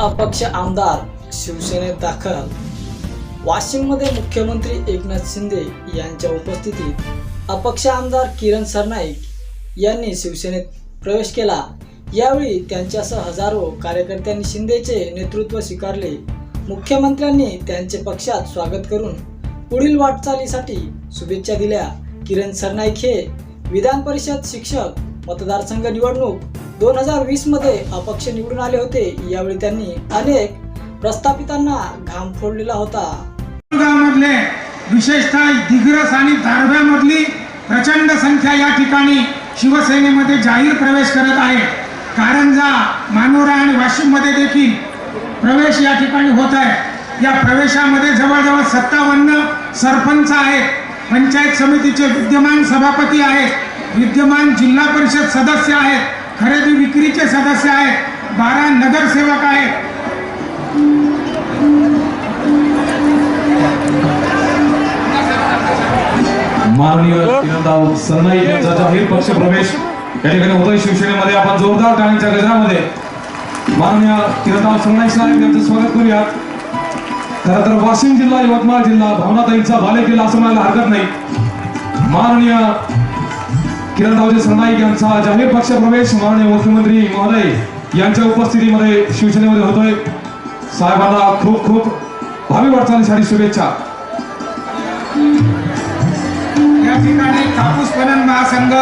अपक्ष आमदार शिवसेनेत दाखल. वाशिममध्ये मुख्यमंत्री एकनाथ शिंदे यांच्या उपस्थितीत अपक्ष आमदार किरण सरनाईक यांनी शिवसेनेत प्रवेश केला. यावेळी त्यांच्यासह हजारो कार्यकर्त्यांनी शिंदेचे नेतृत्व स्वीकारले. मुख्यमंत्र्यांनी त्यांचे पक्षात स्वागत करून पुढील वाटचालीसाठी शुभेच्छा दिल्या. किरण सरनाईक हे विधान परिषद शिक्षक मतदारसंघ निवडणूक दोन हजार वीसमध्ये अपक्ष निवडून आले होते. यावेळी त्यांनी अनेक प्रस्थापितांना घाम फोडलेला होता. गावामधले विशेषतः दिग्रस आणि दारव्यामधली प्रचंड संख्या या ठिकाणी शिवसेनेमध्ये जाहीर प्रवेश करत आहे. कारंजा मानोरा आणि वाशिममध्ये देखील प्रवेश या ठिकाणी होत आहे. या प्रवेशामध्ये जवळजवळ सत्तावन्न सरपंच आहेत. पंचायत समितीचे विद्यमान सभापती आहेत. विद्यमान जिल्हा परिषद सदस्य आहेत खरेदी विक्रीचे सदस्य आहेत बारा नगरसेवक आहेत. माननीय किरणराव सरनाई यांचा जाहीर पक्ष प्रवेश या ठिकाणी होतोय शिवसेनेमध्ये आपण जोरदार टाळीच्या गजरामध्ये माननीय किरणराव सरनाई साहेब यांचं स्वागत करूयात खरं तर वाशिम जिल्हा यवतमाळ जिल्हा भावनाताईंचा बाले किल्ला असं म्हणायला हरकत नाही. माननीय किरणरावजी सरनाईक यांचा जाहीर पक्ष प्रवेश माननीय मुख्यमंत्री महोदय यांच्या उपस्थितीमध्ये शिवसेनेमध्ये होतोय. साहेबांना खूप खूप भावी वाटचालीसाठी शुभेच्छा. या ठिकाणी कापूस पणन महासंघ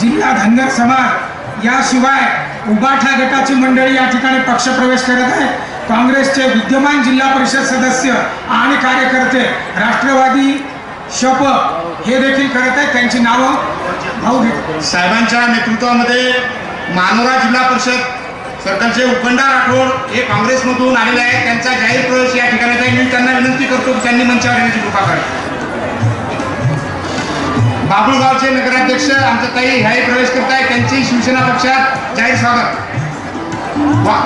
जिल्हा धनगर समाज याशिवाय उबाठा गटाची मंडळी या ठिकाणी पक्षप्रवेश करत आहे. काँग्रेसचे विद्यमान जिल्हा परिषद सदस्य आणि कार्यकर्ते राष्ट्रवादी शप हे देखील करत आहे त्यांची नावं भाऊ घेतो साहेबांच्या नेतृत्वामध्ये मानोरा जिल्हा परिषद सरकारचे उपंडा राठोड हे काँग्रेसमधून आलेले आहेत त्यांचा जाहीर प्रवेश या ठिकाणी आहे. मी त्यांना विनंती करतो की त्यांनी मंचावर येण्याची कृपा करा. बाबुळगावचे नगराध्यक्ष आमच्या ताई ह्याही प्रवेश करत आहेत त्यांची शिवसेना पक्षात जाहीर स्वागत. वा